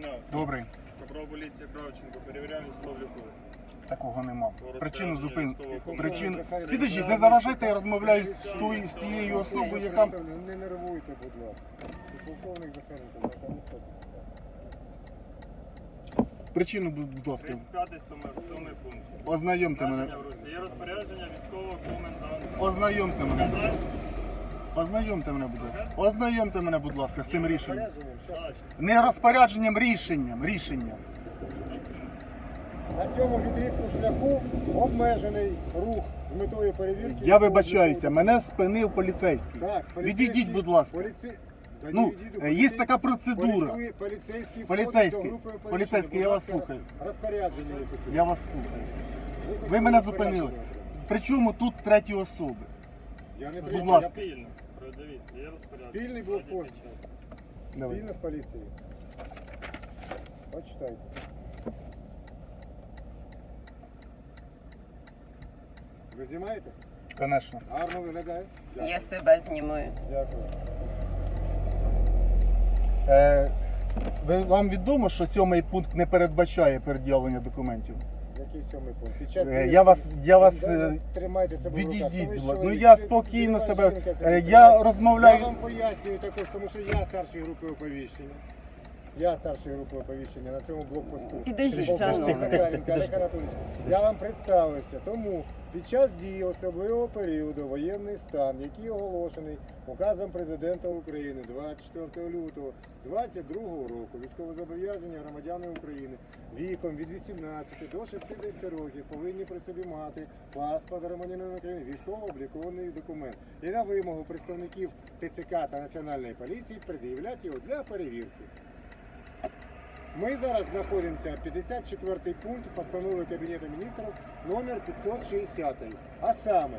дня. Добрий. Поліції Кравченко перевіряв військову. Такого нема. Причину зупин. командира. Підождіть, не заважайте, я розмовляю з, тою- з тією особою, яка. Не нервуйте, будь ласка. Полковник Захаренко. Причину, будь ласка. 35 сьомий, сьомий пункт. Ознайомте мене. Є розпорядження військового коменданта. Ознайомте мене. Ознайомте мене, будь ласка. Ознайомте мене, будь ласка, з цим рішенням. Не розпорядженням, рішенням. Рішенням. На цьому відрізку шляху обмежений рух з метою перевірки. Я вибачаюся, мене спинив поліцейський. Так, Відійдіть, будь ласка. Поліці... Да не Ну, відійду, е, є поліцей- така процедура. поліцей- Поліцейський, Поліцейський, входить до групи оповіщення. поліцейський, я Будь вас ласка, слухаю. Розпорядження ви хотіли. Я вас слухаю. Ви мене зупинили. Причому тут треті особи? Я не Будь третій, ласка. Спільно. Спільний блокпост. Давай. спільно з поліцією. Почитайте. Ви знімаєте? Звісно. Гарно виглядає? Дякую. Я себе знімаю. Дякую. Е, ви, вам відомо, що сьомий пункт не передбачає пред'явлення документів? Який сьомий пункт? Під час Е, я вас- я вас, е, тримайте себе в руках. Відійдіть, Тому що. Ну я ви- спокійно себе. жінка е, себе Я розмовляю. Я вам пояснюю також, тому що я старший групи оповіщення. Я старший групи оповіщення на цьому блокпосту. Підожди, Полковник шановний. Захаренко Олег Анатолійович. Я вам представився. Тому під час дії особливого періоду воєнний стан, який оголошений указом президента України 24 лютого 2022 року, військовозобов'язані громадяни України віком від 18 до 60 років повинні при собі мати паспорт громадянина України, військово-облікований документ. І на вимогу представників ТЦК та Національної поліції пред'являти його для перевірки. Ми зараз знаходимося 54 пункт постанови Кабінету міністрів номер 560. А саме,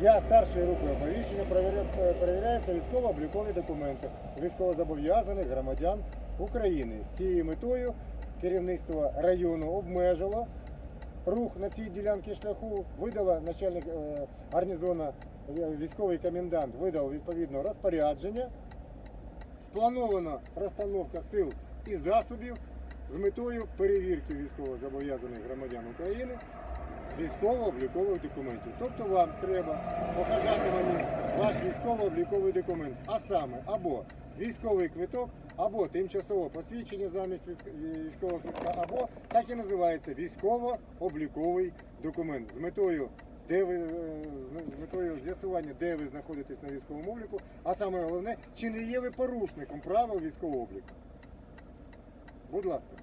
я старшою рукою оповіщення перевіря- перевіряються військово-облікові документи військовозобов'язаних громадян України. З цією метою керівництво району обмежило рух на цій ділянці шляху, видала начальник е, гарнізону, е, військовий комендант видав відповідно розпорядження. Спланована розстановка сил і засобів з метою перевірки військовозобов'язаних громадян України військово-облікових документів. Тобто вам треба показати мені ваш військово-обліковий документ, а саме або військовий квиток, або тимчасове посвідчення замість військового квитка, або так і називається військово-обліковий документ з метою. Де ви е, з метою з'ясування, де ви знаходитесь на військовому обліку, а саме головне, чи не є ви порушником правил військового обліку. Будь ласка.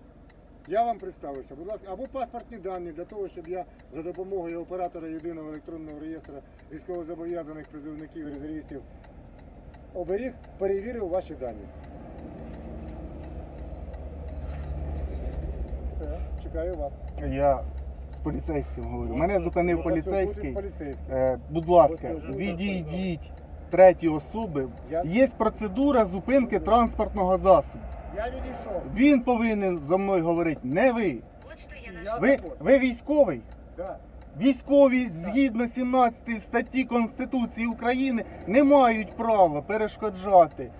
Я вам представився, будь ласка, або паспортні дані для того, щоб я за допомогою оператора єдиного електронного реєстру військовозобов'язаних призовників і резервістів оберіг, перевірив ваші дані. Все, чекаю вас. Я з поліцейським говорю. Мене зупинив поліцейський. Е, будь ласка, відійдіть треті особи. Є процедура зупинки транспортного засобу. Я відійшов. Він повинен за мною говорити, не ви. Я Ви, ви військовий? Військові згідно 17 статті Конституції України не мають права перешкоджати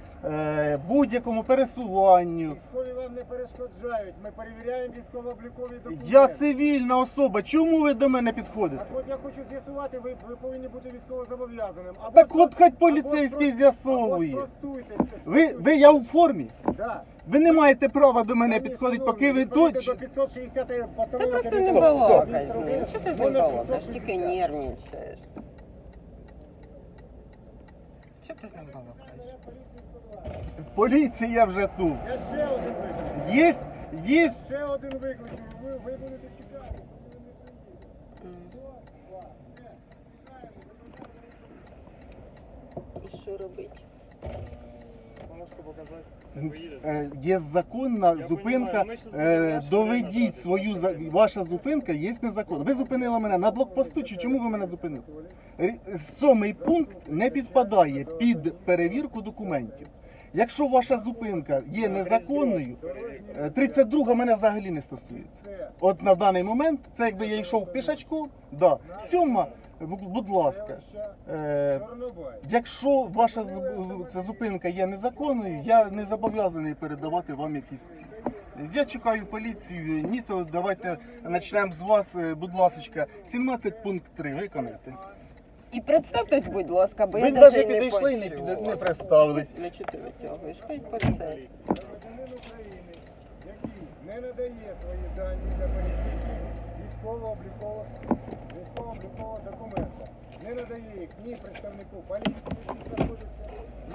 будь-якому пересуванню. Військові вам не перешкоджають. Ми перевіряємо військово-облікові документи. Я цивільна особа. Чому ви до мене підходите? Так от я хочу з'ясувати, ви, ви повинні бути військовозобов'язаним. Або Так от хай або поліцейський з'ясовує. Або спростуйте. Ви, ви я у формі. Да. Ви не маєте права до мене підходити, поки ви тут. до 560 Та постанови просто Кабінету не Стоп, стоп. з ним. Ти з ним Номер балакаєш? Тільки нервничаєш. Що ти з ним балакаєш? Поліція вже тут. Я ще один викличу. Є, є. Ще один викличу. Ви, ви будете чекати. І що робити? Є законна Я зупинка. Е, Доведіть свою за- ваша зупинка є незаконна. Ви зупинили мене на блокпосту. Чи чому ви мене зупинили? Рі- Сьомий пункт не підпадає під перевірку документів. Якщо ваша зупинка є незаконною, е, 32 мене взагалі не стосується. От на даний момент, це якби я йшов пішачком, да. Сьома Будь будь ласка, е, якщо ваша зупинка є незаконною, я не зобов'язаний передавати вам якісь ці. Я чекаю поліцію, ні, то давайте почнемо з вас, е, будь ласка, 17 пункт 3 виконайте. І представтесь, будь ласка, бо я навіть навіть не підійшли і не, почула. не представились. Для чого ти витягуєш? Хай по це. Громадянин України, який не надає свої дані для перевірки військово-облікового військово-облікового документа, не надає їх ні представнику поліції, який знаходиться,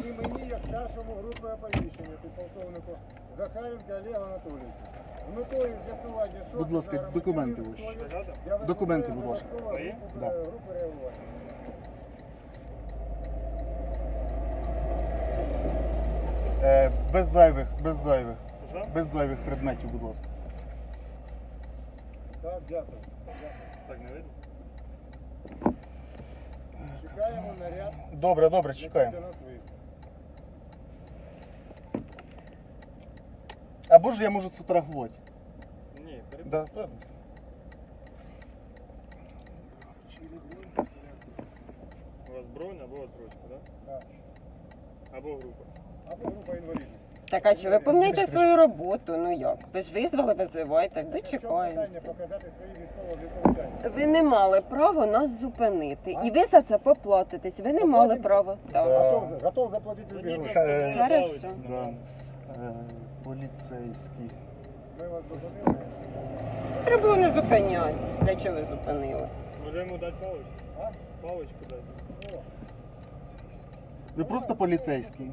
ні мені, як старшому групи оповіщення, підполковнику Захаренка Олегу Анатолійовичу. З метою з'ясування, що Будь ласка, документи ваші. Документи, будь ласка. групу реагування. Е, без зайвих, без зайвих, Уже? без зайвих предметів, будь ласка. Так, дякую. Так не видно? Чекаємо наряд. Добре, добре, який чекаємо. до нас виїхав. Або ж я можу сфотографувати. Ні, перед... Да. У вас бронь або отсрочка, так? Да. Да? Або група. Або група інвалідності. Так, а що, ви помняйте свою роботу, ну як? Ви ж визвали, визивайте, дочекаємося. показати свої військово-облікові дані. Ви не мали права нас зупинити. І ви за це поплатитесь. Ви не мали права. Так. Да. Готов, готов заплатити любі гроші. Е, Хорошо. Да. Е, поліцейський. Ми вас зупинили. Треба було не зупиняти. Для чого ви зупинили? Може йому дати паличку? А? Паличку дати. Ви просто поліцейський.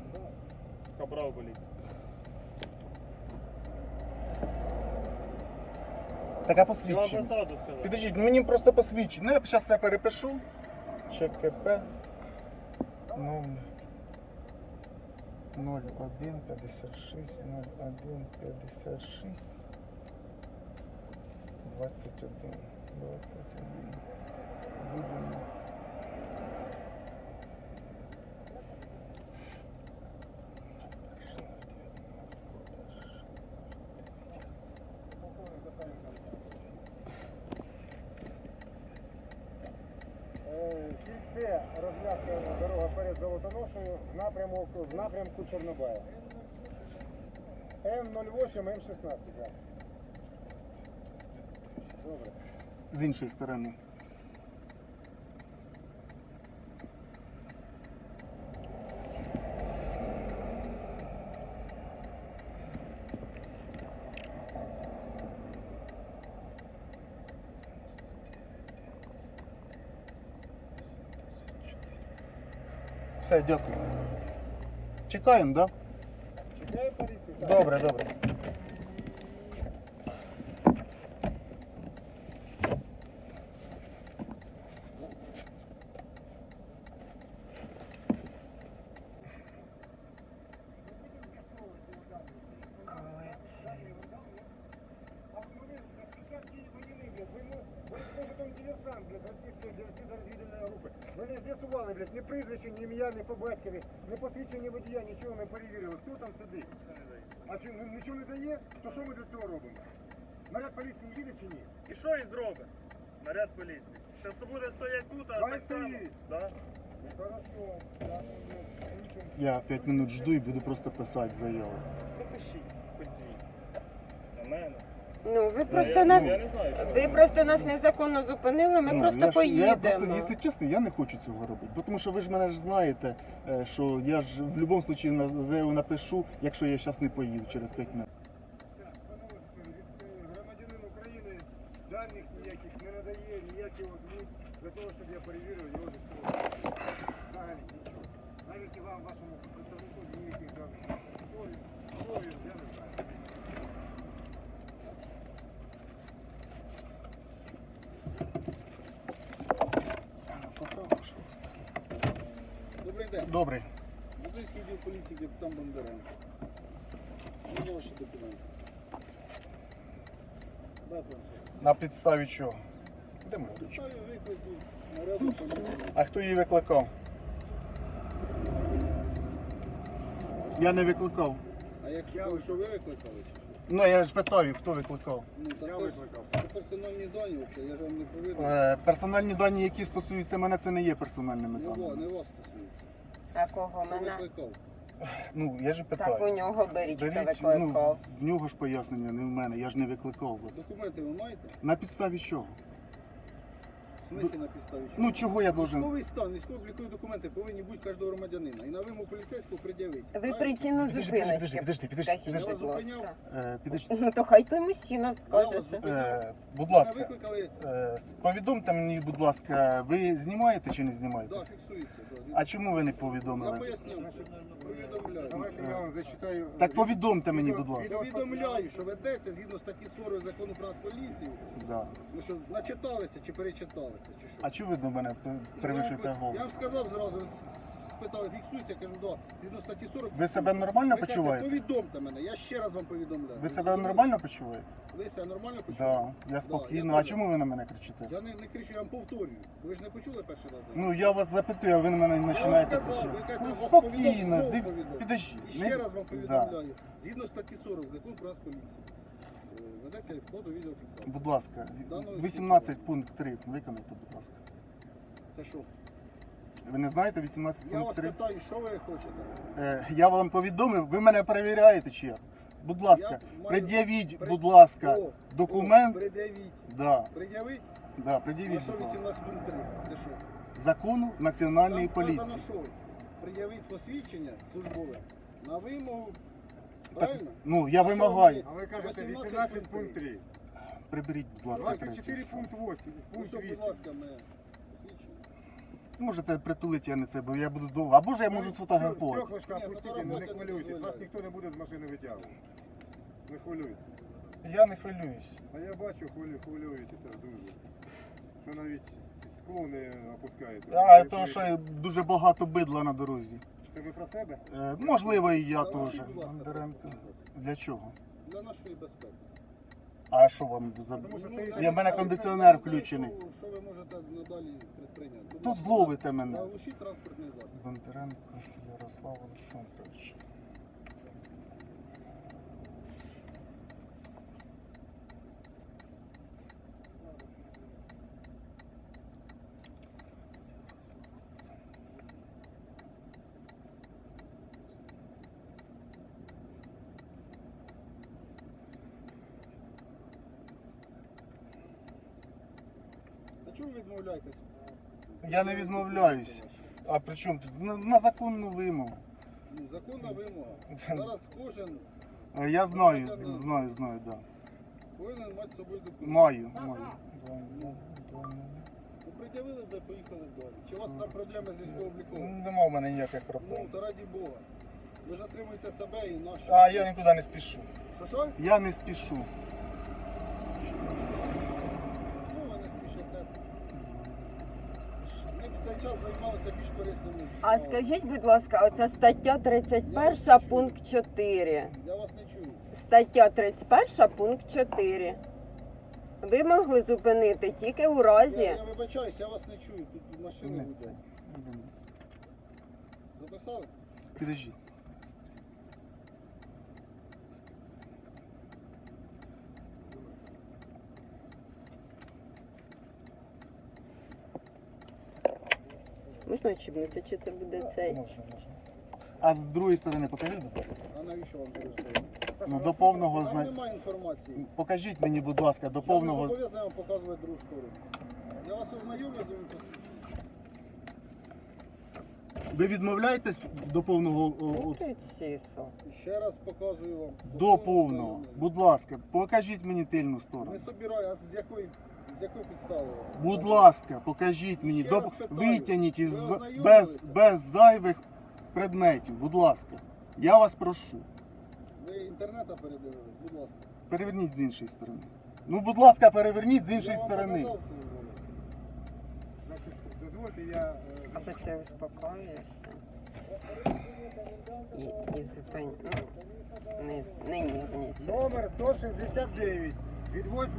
Капрал поліції. Така Чи вам посвідчення. посаду сказати? Підождіть, ну мені просто посвідчення. Ну я зараз це перепишу. ЧКП 0 01 56 01 56 21 21 Будемо. Кільце розм'ясована дорога перед Золотоношею в напрямку, в напрямку Чорнобая. М08, М16, так. Добре. З іншої сторони. Все, дякую. Чекаємо, так? Чекаємо поліцію? Добре, добре. А ви за час дії війни, блядь, ви, ну, ви може там диверсант, блядь, російської диверсійно-розвідувальної групи. Ви не з'ясували, блядь, ні прізвище, ні ім'я, ні по батькові, ні посвідчення водія, нічого не Там сидить? А чи ну, нічого не дає? То що ми для цього робимо? Наряд поліції їде чи ні? І що він зробить? Наряд поліції. Зараз буде стояти тут, а Хай так само. стоїть. Да? Ну, Хорошо. Я, ну, включимо. Я 5 минут жду і буду просто писати заяву. Попишіть, хоч дві. На мене. Ну, ви просто я, нас. Я не знаю. що Ви просто нас незаконно зупинили, ми Ну, просто я ж- Я просто, поїдемо. якщо чесно, я не хочу цього робити. Бо Тому що ви ж мене ж знаєте, е, що я ж в будь-якому випадку на заяву напишу, якщо я зараз не поїду через 5 минут. Так, панове, від, е, громадянин України даних ніяких не надає, ніякі озвіт для того, щоб я перевірив його військову. Взагалі нічого. Навіть і вам, вашому представнику, ніяких даних. Я не знаю. Добрий. Музейський відділ поліції капітан Бондаренко. Мені ваші документи. Да, пан. На підставі чого? Де ручка? Підставі виклику наряду поліції. А хто її викликав? Я не викликав. А як що, що ви викликали? чи що? Ну я ж питаю, хто викликав. Ну, та Я це ж викликав. це персональні дані взагалі, я ж вам не повідомив. Е, персональні дані, які стосуються мене, це не є персональними Не, ва- даними. не вас Такого мене. викликав? Ну, я ж Так у питаю. нього беріть, хто Беріть, ну, в нього ж пояснення, не в мене, я ж не викликав вас. Документи ви маєте? На підставі чого? В смислі на підставі чого? Ну чого я должен? Військовий стан, військово-облікові документи повинні бути кожного громадянина. І на вимогу поліцейського пред'явити. Ви причину Підожди, зупиночки. підожди, підожди, підожди, скажіть, підожди. будь ласка. Е, підожди. Ну то хай той мужчина скаже, що. Е, будь ласка, викликали, е, с- повідомте мені, будь ласка, ви знімаєте чи не знімаєте? да, фіксується. А чому ви не Я повідомили? повідомляю. Давайте я вам зачитаю. Так повідомте мені, будь ласка. Повідомляю, що ведеться згідно статті 40 закону про поліцію. Да. Ну що, начиталися чи перечиталися, чи що? А чого ви до мене п- перевищуєте Я голос? вам сказав зразу, спитали, фіксується, кажу, да, згідно статті 40. Ви себе нормально Ви кажете, почуваєте? Повідомте мене, я ще раз вам повідомляю. Ви себе нормально почуваєте? Ви себе нормально Так, почуваєте? я я спокійно. А теж. чому ви на мене кричите? Я не, не кричу, я вам повторюю. Ви ж не почули перший раз? Ну я вас запитую, а ви на мене починаєте сказав, ви кричати. кажете, Ну вас спокійно, повідом- див... повідом. підожди. І не- ще раз вам Да. повідомляю. Згідно статті 40 закону про Нацполіцію. е, Ведеться фото відеофіксація. Будь ласка, Даної 18 пункт 3 виконайте, будь ласка. Це що? Ви не знаєте 18 Я вас питаю, що ви хочете? Е, я вам повідомив, ви мене перевіряєте чи як? Будь ласка, маю- пред'явіть, Пред- будь ласка, О, документ. о, Пред'явіть. Да, Пред'явить? да, А пред'явіть, що будь ласка. 18 пункт 3? Це що? Закону національної Там сказано, поліції. що пред'явить посвідчення службове на вимогу. Так, Правильно? ну, я А вимагаю. А ви кажете 18 18 пункт 3. Приберіть, будь ласка, 24 третій. пункт 8. Пункт Ось, будь 8. ласка, посвідчення. Можете притулити, я не це, бо я буду довго. Або ж я можу сфотографувати. Стеклышко Ні, опустите, не хвилюйтесь. Вас ніхто не буде з машини витягувати. Не хвилюйтесь. Я не хвилююсь. А я бачу, хвилю, хвилюєтеся дуже. Що навіть скло не опускаєте. А то, що дуже багато бидла на дорозі. Це ви про себе? Е, можливо, і я теж. Для чого? Для нашої безпеки. А що вам за. Я в мене кондиціонер включений. Що, ви можете надалі предприйняти? То зловите мене. Заглушіть транспортний засіб. Бондаренко Ярослав Олександрович. Чому відмовляєтесь? Я не відмовляюсь. А при чому тут? На, на законну вимогу. Ну, законна вимога. Зараз кожен Е, Я знаю, знаю, знаю, так. Да. повинен мати з собою документи. Маю, маю. Ви пред'явили, де поїхали вдалі. Чи у вас там проблеми з військово-обліковим? Нема в мене ніяких Ну, проблем. то раді Бога. Ви затримуєте себе і наші. А я нікуди не спішу. Що що? Я не спішу. Ну, ви не спішите. Ми б цей час займалися більш корисними. А скажіть, будь ласка, оця стаття 31, пункт 4. Я вас не чую. Стаття 31, пункт 4. Ви могли зупинити тільки у разі. я вибачаюсь, я вас не чую. Тут машини Не. гудять. Записали? Підожди. Можна чіпнути, чи це буде цей? Можна, можна. А з другої сторони покажіть, будь ласка. А навіщо вам користується? Ну, до повного Там зна... немає інформації. Покажіть мені, будь ласка, до Я не повного. зобов'язаний вам показувати другу сторону. Я вас ознайомлю з вами. Ви відмовляєтесь до повного о, о, тут сісо. І ще раз показую вам. до повного. Будь ласка, покажіть мені тильну сторону. Не собираю, а з якої, з якої підстави? вам? Будь ласка, покажіть мені, Ще питаю. витягніть із... Ви з- ознайомилися? без, без зайвих предметів, будь ласка. Я вас прошу. Ви інтернета передивились, будь ласка. Переверніть з іншої сторони. Ну, будь ласка, переверніть з іншої Я сторони. Значить, дозвольте я... е, Аби ти успокоїшся. І, і зупинь. Ну, не, не нервничай. Номер 169 від 8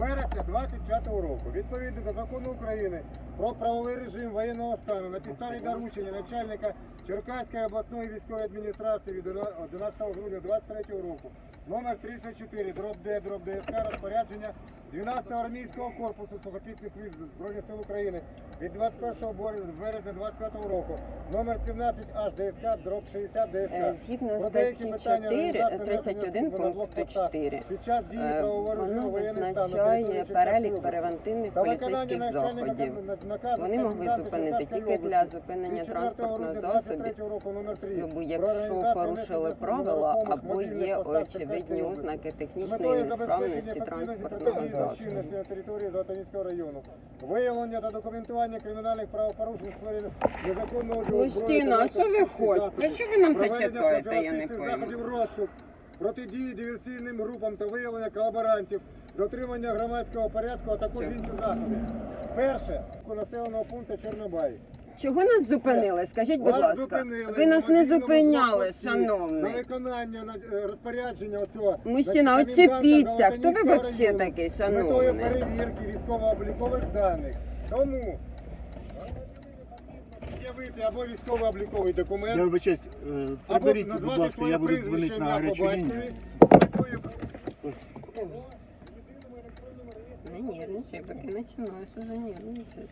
вересня 25 року. Відповідно до закону України про правовий режим воєнного стану на підставі доручення начальника Черкаської обласної військової адміністрації від 11 грудня 23 року. Номер 34, дроб Д, дроб ДСК, розпорядження 12-го армійського корпусу сухопітних військ Збройних сил України від 21 бор- березня 25 року. Номер 17 H ДСК, дроб 60 ДСК. Е, Згідно деякі статті питання 4, організації 31 пункту 4. Під час дії Е, правового режиму території Черкаської перелік превентивних поліцейських заходів. Вони могли зупинити тільки для зупинення транспортного засобу, 23 року номер 3 якщо порушили правила, або є очевидні ознаки технічної несправності транспортного засобу. Злочинності на території Золотоніського району, виявлення та документування кримінальних правопорушень в сфері незаконного зброї Мужчина, а що ви хочете? Що ви нам це читаєте, я не пойму. заходів розшук, протидії диверсійним групам та виявлення колаборантів, дотримання громадського порядку, а також інші заходи. Перше, населеного пункту Чорнобай. Чого нас зупинили? Скажіть, будь Вас ласка. зупинили Ви на нас не мобільному зупиняли, блокпості На шановний. виконання на- е, розпорядження оцього. Мужчина, значить, Хто ви Золотоніського вообще району такий, З метою шановний? перевірки військово-облікових даних. Тому явити або військово-обліковий Я документ, вибачаюсь, е, або приберіть, будь назвати ласка, своє я буду прізвище, дзвонити на ім'я по гарячу лінію. батькові. з метою Не нервничай, поки починаєш уже нервничати.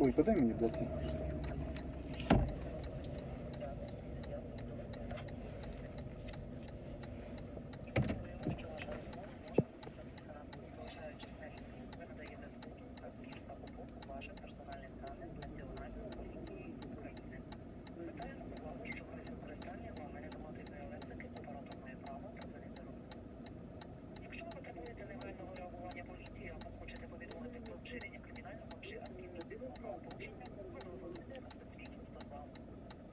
Ой, подай мені блокнот. Якщо ви потребуєте негайного реагування поліції або хочете повідомити про вчинення кримінального чи адміністративного правопорушення, ви звернутися на специфічну 102.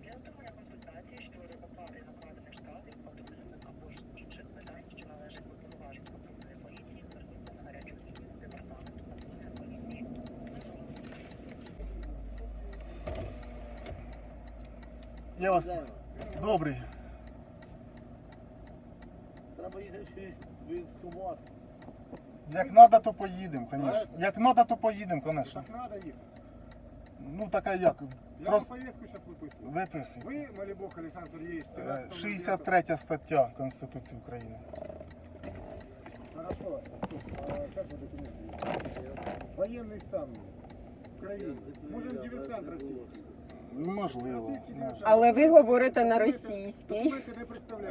Для отримання консультації щодо оплати накладених штрафів, автомобільних або ж інших питань, що належать до повноважень патрульної поліції, зверніться на гарячу лінію департаменту патрульної поліції. Я вас добрий. Треба їхати в військкомат. Як треба, то поїдемо, звісно. Як треба, то поїдемо, звісно. Так треба їх. Ну така як. Я вам Просто повістку зараз виписую. виписуй. Ви, Малібох Олександр Сергійович, Е, 17 63 стаття Конституції України. Хорошо. А как вы документы? Военный стан в Украине. Можем диверсант российский. Ну, Можливо. Але ви говорите на російській.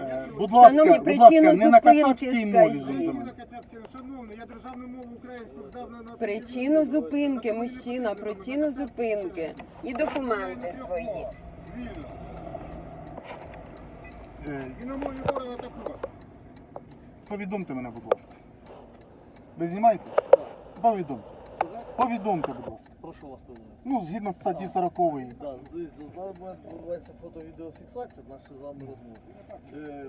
Е, Будь Шановні, ласка, будь причину ласка, не на зупинки кацапській мові. скажіть. Шановний, я державну мову українську здав на... на Причину зупинки, мужчина, причину зупинки. І документи свої. Вільно. Е, І на мові ворога такого. Повідомте мене, будь ласка. Ви знімаєте? Повідомте. Повідомте, будь ласка. Прошу вас повідомити. Ну, згідно з статті 40. Так, дивіться, відбувається фото-відеофіксація нашої з вами розмови. Е,